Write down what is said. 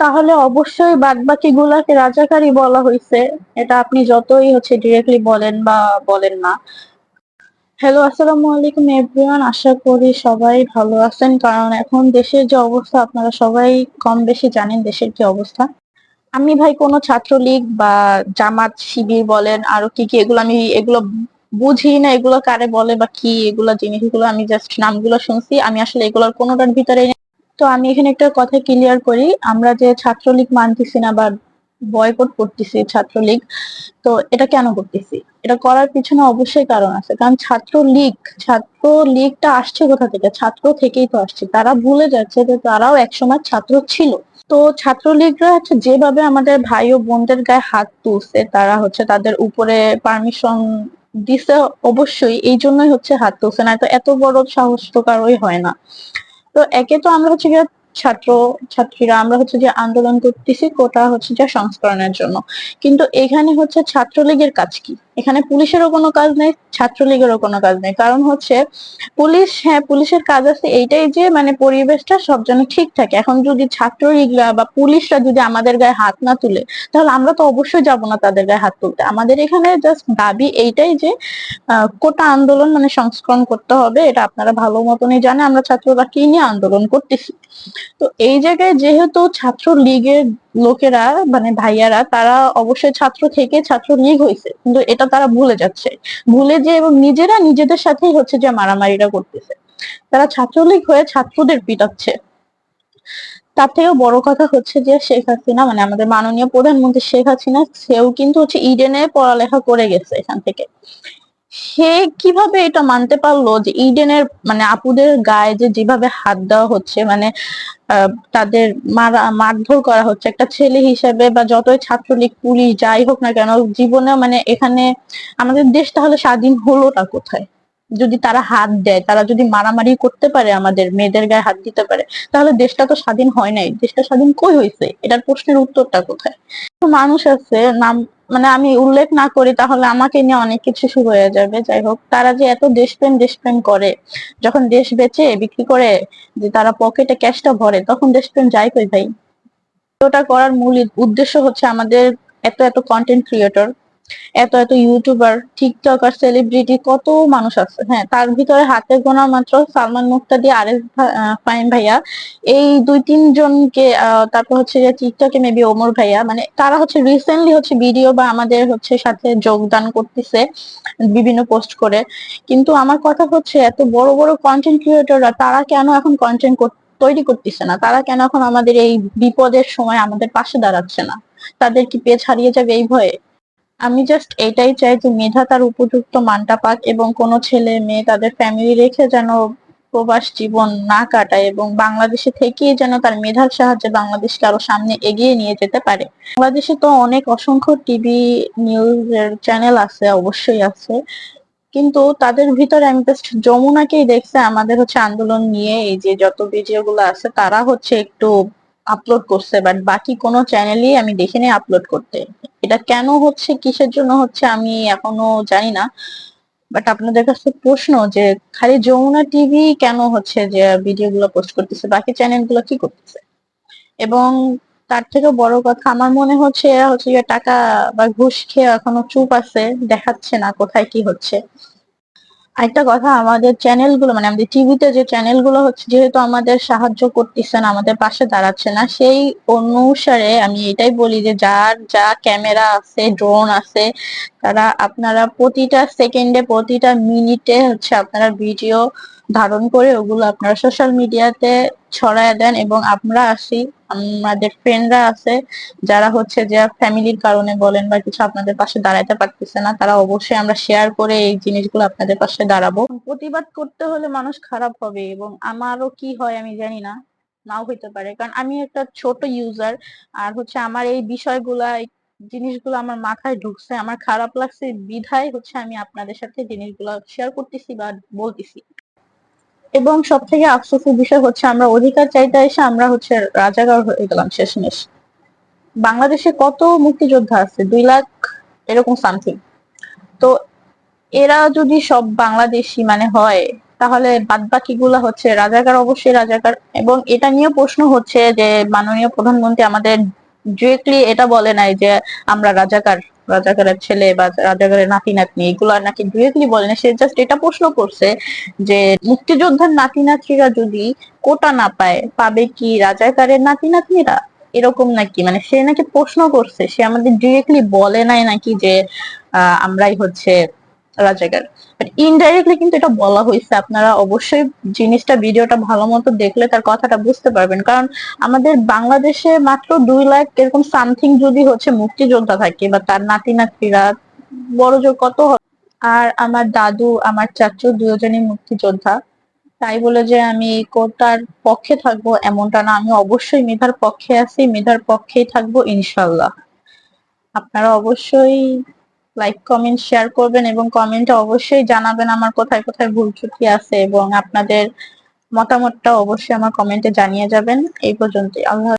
তাহলে অবশ্যই বাদবাকি গুলাকে রাজাকারী বলা হয়েছে এটা আপনি যতই হচ্ছে ডিরেক্টলি বলেন বা বলেন না। হ্যালো আসসালামু আলাইকুম এভরিওয়ান আশা করি সবাই ভালো আছেন। কারণ এখন দেশের যে অবস্থা, আপনারা সবাই কম বেশি জানেন দেশের কি অবস্থা। আমি ভাই কোনো ছাত্রলীগ বা জামাত, শিবির বলেন, আরও কি কি, এগুলো আমি, এগুলো বুঝি না, এগুলো কারে বলে বা কি, এগুলো জিনিসগুলো আমি জাস্ট নামগুলো শুনছি। আমি আসলে এগুলোর কোনোটার ভিতরে। তো আমি এখানে একটা কথা ক্লিয়ার করি। আমরা যে ছাত্রলীগ মানতেছি না বা বয়কট করতেছি ছাত্রলীগ, তো এটা কেন করতেছি? এটা করার পিছনে অবশ্যই কারণ আছে। কারণ ছাত্রলীগ, ছাত্রলীগটা আসছে কোথা থেকে? ছাত্র থেকেই তো আসছে। তারা ভুলে যাচ্ছে যে তারাও একসময় ছাত্র ছিল। তো ছাত্রলীগরা হচ্ছে যেভাবে আমাদের ভাই ও বোনদের গায়ে হাত তুলছে, তারা হচ্ছে তাদের উপরে পারমিশন দিছে অবশ্যই, এই জন্যই হচ্ছে হাত তুলছে। না তো এত বড় সাহস তো কারোই হয় না। তো একে তো আমরা হচ্ছে ছাত্র, ছাত্রীরা আমরা হচ্ছে যে আন্দোলন করতেছি, কোটা হচ্ছে যে সংস্করণের জন্য। কিন্তু এখানে হচ্ছে ছাত্রলীগের কাজ কি? এখানে পুলিশেরও কোনো কাজ নেই, ছাত্রলীগেরও কোনো কাজ নেই। কারণ হচ্ছে, পুলিশ হ্যাঁ পুলিশের কাজ আছে এইটাই যে মানে পরিবেশটা সব যেন ঠিক থাকে। এখন যদি ছাত্রলীগরা বা পুলিশরা যদি আমাদের গায়ে হাত না তুলে, তাহলে আমরা তো অবশ্যই যাব না তাদের গায়ে হাত তুলতে। আমাদের এখানে জাস্ট দাবি এইটাই যে কোটা আন্দোলন মানে সংস্করণ করতে হবে, এটা আপনারা ভালো মতনই জানে আমরা ছাত্ররা কি নিয়ে আন্দোলন করতেছি। তো এই জায়গায় যেহেতু ছাত্র লীগের লোকেরা মানে ভাইয়ারা তারা অবশ্যই ছাত্র থেকে ছাত্র লীগ হয়েছে কিন্তু এটা তারা ভুলে যাচ্ছে। ভুলে যে এবং নিজেরা নিজেদের সাথেই হচ্ছে যে মারামারিটা করতেছে। তারা ছাত্রলীগ হয়ে ছাত্রদের পিটাচ্ছে। তার থেকেও বড় কথা হচ্ছে যে শেখ হাসিনা মানে আমাদের মাননীয় প্রধানমন্ত্রী শেখ হাসিনা সেও কিন্তু হচ্ছে ইডেনে পড়ালেখা করে গেছে এখান থেকে। সে কীভাবে এটা মানতে পারল যে ইডেনের মানে আপুদের গায়ে যে যেভাবে হাত দেওয়া হচ্ছে মানে আহ, তাদের মারা, মারধর করা হচ্ছে। একটা ছেলে হিসেবে বা যতই ছাত্রলীগ, পুলিশ, যাই হোক না কেন, জীবনে মানে এখানে আমাদের দেশ তাহলে স্বাধীন হলোটা কোথায়? যদি তারা হাত দেয়, তারা যদি মারামারি করতে পারে আমাদের, মেয়েদের গায়ে হাত দিতে পারে, তাহলে দেশটা তো স্বাধীন হয় নাই। দেশটা স্বাধীন কই হয়েছে এটার প্রশ্নের উত্তরটা কোথায়? মানুষ আছে, নাম মানে আমি উল্লেখ না করি, তাহলে আমাকে নিয়ে অনেক কিছু শুরু হয়ে যাবে। যাই হোক, তারা যে এত দেশপ্রেম দেশপ্রেম করে, যখন দেশ বেচে, বিক্রি করে, যে তারা পকেটে ক্যাশটা ভরে, তখন দেশপ্রেম যাই কই ভাই? ওটা করার মূল উদ্দেশ্য হচ্ছে আমাদের এত এত কন্টেন্ট ক্রিয়েটর এত এত ইউটিউবার টিকটকার সেলিব্রিটি কত মানুষ আছে। হ্যাঁ তার ভিতরে হাতে গোনা মাত্র সালমান মুক্তাদি আরেফ আহ, ভাইয়া। এই দুই তিন জনকে তারপর হচ্ছে যে টিকটকে মেবি ওমর ভাইয়া মানে তারা হচ্ছে রিসেন্টলি হচ্ছে ভিডিও বা আমাদের হচ্ছে সাথে যোগদান করতেছে বিভিন্ন পোস্ট করে। কিন্তু আমার কথা হচ্ছে এত বড় বড় কন্টেন্ট ক্রিয়েটররা তারা কেন এখন কন্টেন্ট তৈরি করতেছে না? তারা কেন এখন আমাদের এই বিপদের সময় আমাদের পাশে দাঁড়াচ্ছে না? তাদের কি পেজ হারিয়ে যাবে এই ভয়ে? আমি জাস্ট এটাই চাই যে মেধা তার উপযুক্ত মানটা পাক এবং কোনো ছেলে মেয়ে তাদের ফ্যামিলি রেখে যেন প্রবাস জীবন না কাটায় এবং বাংলাদেশে থেকেই যেন তার মেধার সাহায্যে বাংলাদেশকে আরও সামনে এগিয়ে নিয়ে যেতে পারে। বাংলাদেশে তো অনেক অসংখ্য টিভি নিউজের চ্যানেল আছে, অবশ্যই আছে। কিন্তু তাদের ভিতরে আমি জাস্ট যমুনাকেই দেখছি, আমাদের হচ্ছে আন্দোলন নিয়ে এই যে যত ভিডিও গুলো আছে, তারা হচ্ছে একটু আপলোড করছে বাট বাকি কোনো চ্যানেলই আমি দেখিনি আপলোড করতে। এটা কেন হচ্ছে, কিসের জন্য হচ্ছে, আমি এখনও জানি না। বাট আপনাদের কাছে প্রশ্ন যে, খালি যমুনা টিভি কেন হচ্ছে যে ভিডিও গুলো পোস্ট করতেছে, বাকি চ্যানেলগুলো কি করতেছে? এবং তার থেকে বড় কথা, আমার মনে হচ্ছে এরা হচ্ছে টাকা বা ঘুষ খেয়ে এখনও চুপ আছে, দেখাচ্ছে না কোথায় কি হচ্ছে। আরেকটা কথা, আমাদের চ্যানেলগুলো মানে আমাদের টিভিতে যে চ্যানেলগুলো হচ্ছে, যেহেতু আমাদের সাহায্য করতেছে না, আমাদের পাশে দাঁড়াচ্ছে না, সেই অনুসারে আমি এটাই বলি যে, যার যা ক্যামেরা আছে ড্রোন আছে, তারা আপনারা প্রতিটা সেকেন্ডে প্রতিটা মিনিটে হচ্ছে আপনারা ভিডিও ধারণ করে, ওগুলো আপনারা সোশ্যাল মিডিয়াতে ছড়ায় দেন এবং আমরা আসি, আমাদের ফ্রেন্ডরা আছে, যারা হচ্ছে যে ফ্যামিলির কারণে বলেন বা কিছু আপনাদের পাশে দাঁড়াতে পারতেছে না, তারা অবশ্যই আমরা শেয়ার করে এই জিনিসগুলো আপনাদের পাশে দাঁড়াবো। প্রতিবাদ করতে হলে মানুষ খারাপ হবে এবং আমারও কি হয় আমি জানি না, নাও হইতে পারে। কারণ আমি একটা ছোট ইউজার আর হচ্ছে আমার এই বিষয়গুলা জিনিসগুলো আমার মাথায় ঢুকছে, আমার খারাপ লাগছে, বিধায় হচ্ছে আমি আপনাদের সাথে জিনিসগুলো শেয়ার করতেছি বা বলতেছি। এবং সব থেকে আফসোসের বিষয় হচ্ছে, আমরা অধিকার চাইতে এসে আমরা হচ্ছে রাজাকার হয়ে গেলাম শেষমেশ। বাংলাদেশে কত মুক্তিযোদ্ধা আছে? দুই লাখ এরকম সামথিং তো এরা যদি সব বাংলাদেশি মানে হয়, তাহলে বাদ বাকিগুলা হচ্ছে রাজাকার, অবশ্যই রাজাকার। এবং এটা নিয়ে প্রশ্ন হচ্ছে যে, মাননীয় প্রধানমন্ত্রী আমাদের ডিরেক্টলি এটা বলে নাই যে, আমরা রাজাকার। রাজাকারের ছেলে বা রাজাকারের নাতি নাতনি এগুলা নাকি ডিরেক্টলি বলে না সে জাস্ট এটা প্রশ্ন করছে যে মুক্তিযোদ্ধার নাতি নাতনিরা যদি কোটা না পায় পাবে কি রাজাকারের নাতি নাতনিরা এরকম নাকি? মানে সে নাকি প্রশ্ন করছে সে আমাদের ডিরেক্টলি বলে নাই নাকি যে আহ, আমরাই হচ্ছে রাজাকার বাট ইনডাইরেক্টলি কিন্তু এটা বলা হয়েছে। আপনারা অবশ্যই জিনিসটা, ভিডিওটা ভালো মতো দেখলে তার কথাটা বুঝতে পারবেন। কারণ আমাদের বাংলাদেশে মাত্র দুই লাখ এরকম সামথিং যদি হচ্ছে মুক্তিযোদ্ধা থাকে বা তার নাতি নাতিরা বড় জোর কত আর আমার দাদু, আমার চাচু দুজনই মুক্তিযোদ্ধা। তাই বলে যে আমি কোটার পক্ষে থাকব এমনটা না। আমি অবশ্যই মেধার পক্ষে আছি, মেধার পক্ষেই থাকব ইনশাল্লাহ আপনারা অবশ্যই লাইক কমেন্ট শেয়ার করবেন এবং কমেন্টে অবশ্যই জানাবেন আমার কোথায় কোথায় ভুল ত্রুটি আছে এবং আপনাদের মতামতটা অবশ্যই আমার কমেন্টে জানিয়ে যাবেন। এই পর্যন্তই। আল্লাহ